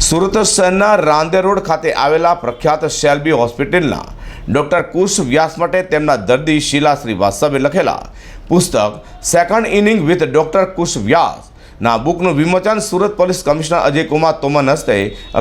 સુરત શહેરના રાંદેર રોડ ખાતે આવેલા પ્રખ્યાત શેલ્બી હોસ્પિટલના ડૉક્ટર કુશ વ્યાસ માટે તેમના દર્દી શીલા શ્રીવાસ્તવે લખેલા પુસ્તક second inning with doctor Kush Vyas ના બુકનું વિમોચન સુરત પોલીસ કમિશનર અજયકુમાર તોમર હસ્તે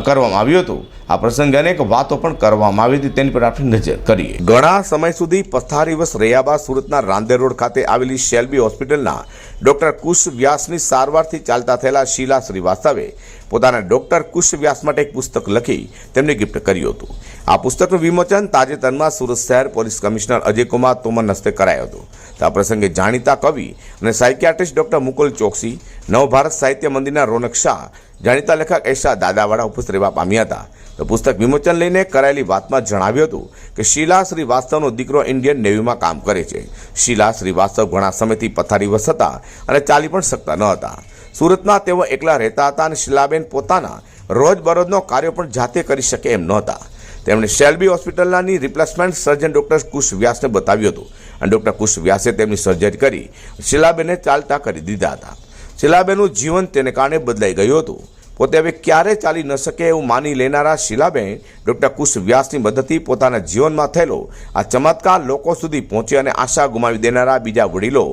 કરવામાં આવ્યું હતું. આ પ્રસંગે અનેક વાતો પણ કરવામાં આવી હતી. તેની પર આપણે નજર કરીએ. ઘણા સમય સુધી પથારીવશ રહ્યા બાદ સુરતના રાંદેર રોડ ખાતે આવેલી શેલ્બી હોસ્પિટલના ડૉક્ટર કુશ વ્યાસની સારવારથી ચાલતા થયેલા શીલા શ્રીવાસ્તવે પોતાના ડૉક્ટર કુશ વ્યાસ માટે એક પુસ્તક લખી તેમને ગિફ્ટ કર્યું હતું. આ પુસ્તકનું વિમોચન તાજેતરમાં સુરત શહેર પોલીસ કમિશનર અજયકુમાર તોમર હસ્તે કરાયો હતો. આ પ્રસંગે જાણીતા કવિ અને સાયકિયાટ્રિસ્ટ ડૉક્ટર મુકુલ ચોકસી નવભારત સાહિત્ય મંદિરના રોનક શાહ, જાણીતા લેખક એશા દાદાવાળા ઉપસ્થિત રહેવા પામ્યા હતા. તો પુસ્તક વિમોચન લઈને કરાયેલી વાતમાં જણાવ્યું હતું કે શીલા શ્રીવાસ્તવનો દીકરો ઇન્ડિયન નેવીમાં કામ કરે છે. શીલા શ્રીવાસ્તવ ઘણા સમયથી પથારીવશ હતા અને ચાલી પણ શકતા ન હતા. સુરતમાં તેઓ એકલા રહેતા હતા અને શિલાબેન પોતાના રોજબરોજનો કાર્યો પણ જાતે કરી શકે એમ નહોતા. તેમણે શેલ્બી હોસ્પિટલની રિપ્લેસમેન્ટ સર્જન ડૉક્ટર કુશ વ્યાસને બતાવ્યું હતું અને ડૉક્ટર કુશ વ્યાસે તેમની સર્જરી કરી શિલાબેને ચાલતા કરી દીધા હતા. શિલાબેનનું જીવન તેને કારણે બદલાઈ ગયું હતું. પોતે હવે ક્યારે ચાલી ન શકે એવું માની લેનારા શીલાબેન ડૉક્ટર કુશ વ્યાસની મદદથી પોતાના જીવનમાં થયેલો આ ચમત્કાર લોકો સુધી પહોંચે અને આશા ગુમાવી દેનારા બીજા વડીલો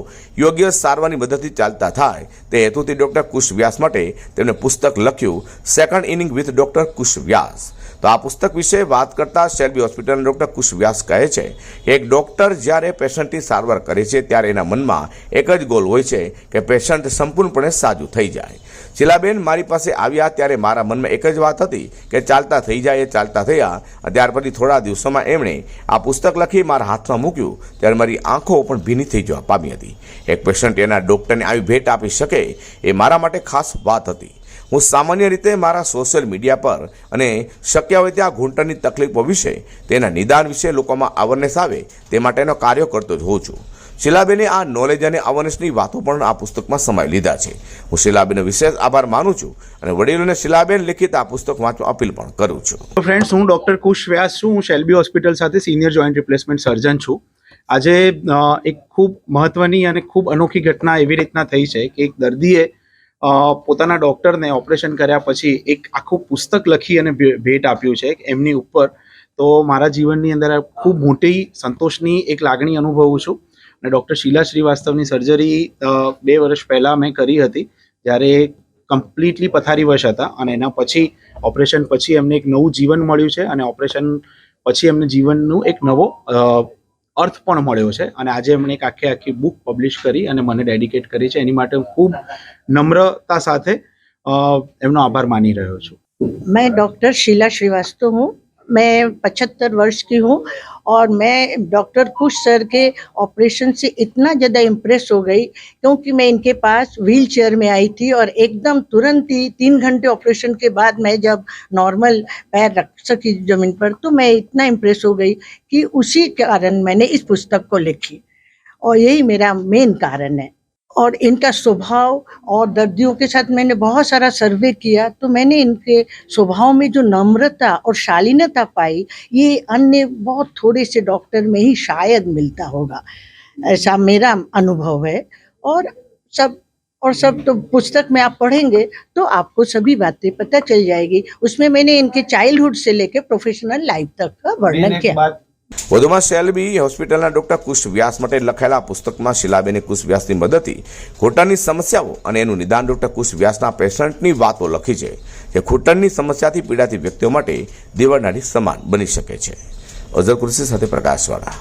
યોગ્ય સારવારની મદદથી ચાલતા થાય તે હેતુથી ડૉક્ટર કુશ વ્યાસ માટે તેમણે પુસ્તક લખ્યું, second inning with doctor Kush Vyas. તો આ પુસ્તક વિશે વાત કરતા શેલ્બી હોસ્પિટલના ડૉક્ટર કુશ વ્યાસ કહે છે, એક ડૉક્ટર જ્યારે પેશન્ટની સારવાર કરે છે, ત્યારે એના મનમાં એક જ ગોલ હોય છે કે પેશન્ટ સંપૂર્ણપણે સાજું થઈ જાય. શીલાબેન, મારી પાસે આવ્યા ત્યારે મારા મનમાં એક જ વાત હતી કે ચાલતા થઈ જાય એ ચાલતા થયા. ત્યાર પછી થોડા દિવસોમાં એમણે આ પુસ્તક લખી મારા હાથમાં મૂક્યું. ત્યારે મારી આંખો પણ ભીની થઈ જવા પામી હતી. એક પેશન્ટ એના ડૉક્ટરને આવી ભેટ આપી શકે એ મારા માટે ખાસ વાત હતી. હું સામાન્ય રીતે મારા સોશિયલ મીડિયા પર અને શક્ય હોય ત્યાં ઘૂંટણની તકલીફો વિશે તેના નિદાન વિશે લોકોમાં અવેરનેસ આવે તે માટેનો કાર્યો કરતો જ હોઉં છું. શીલાબેને આ નોલેજ અને અવેરનેસની વાતો પણ આ પુસ્તકમાં સમાવી લીધા છે. હું શિલાબેનનો વિશેષ આભાર માનું છું અને વડીલોને શિલાબેન લિખિત આ પુસ્તક વાંચવા અપીલ પણ કરું છું. ફ્રેન્ડ્સ હું ડૉક્ટર કુશ વ્યાસ છું. હું શેલ્બી હોસ્પિટલ સાથે સિનિયર જોઈન્ટ રિપ્લેસમેન્ટ સર્જન છું. આજે એક ખૂબ મહત્વની અને ખૂબ અનોખી ઘટના એવી રીતના થઈ છે કે એક દર્દીએ પોતાના ડૉક્ટરને ઓપરેશન કર્યા પછી એક આખું પુસ્તક લખી અને ભેટ આપ્યું છે એમની ઉપર. તો મારા જીવનની અંદર ખૂબ મોટી સંતોષની એક લાગણી અનુભવું છું. અને ડૉક્ટર શીલા શ્રીવાસ્તવની સર્જરી બે વર્ષ પહેલાં મેં કરી હતી, જ્યારે કમ્પ્લીટલી પથારીવશ હતા અને એના પછી ઓપરેશન પછી એમને એક નવું જીવન મળ્યું છે અને ઓપરેશન પછી એમને જીવનનું એક નવો અર્થ પણ મળ્યો છે. અને આજે એમણે એક આખી આખી બુક પબ્લિશ કરી અને મને ડેડિકેટ કરી છે. એની માટે હું ખૂબ નમ્રતા સાથે એમનો આભાર માની રહ્યો છું. મેં ડૉક્ટર શીલા શ્રીવાસ્તવ હું मैं पचहत्तर वर्ष की हूँ और मैं डॉक्टर खुश सर के ऑपरेशन से इतना ज़्यादा इम्प्रेस हो गई क्योंकि मैं इनके पास व्हील चेयर में आई थी और एकदम तुरंत ही तीन घंटे ऑपरेशन के बाद मैं जब नॉर्मल पैर रख सकी ज़मीन पर तो मैं इतना इम्प्रेस हो गई कि उसी कारण मैंने इस पुस्तक को लिखी। और यही मेरा मेन कारण है। और इनका स्वभाव और दर्दियों के साथ मैंने बहुत सारा सर्वे किया तो मैंने इनके स्वभाव में जो नम्रता और शालीनता पाई ये अन्य बहुत थोड़े से डॉक्टर में ही शायद मिलता होगा। ऐसा मेरा अनुभव है। और सब और सब तो पुस्तक में आप पढ़ेंगे तो आपको सभी बातें पता चल जाएगी। उसमें मैंने इनके चाइल्डहुड से लेकर प्रोफेशनल लाइफ तक का वर्णन किया। વધુમાં સેલબી હોસ્પિટલના ડોક્ટર કુશ વ્યાસ માટે લખાયેલા પુસ્તકમાં શિલાબેને કુશ વ્યાસની મદદથી ઘૂંટણની સમસ્યાઓ અને એનું નિદાન ડોક્ટર કુશ વ્યાસના પેશન્ટની વાતો લખી છે જે ઘૂંટણની સમસ્યાથી પીડાતી વ્યક્તિઓ માટે દેવળનારી સમાન બની શકે છે. અઝર કૃષિ સાથે પ્રકાશવાળા.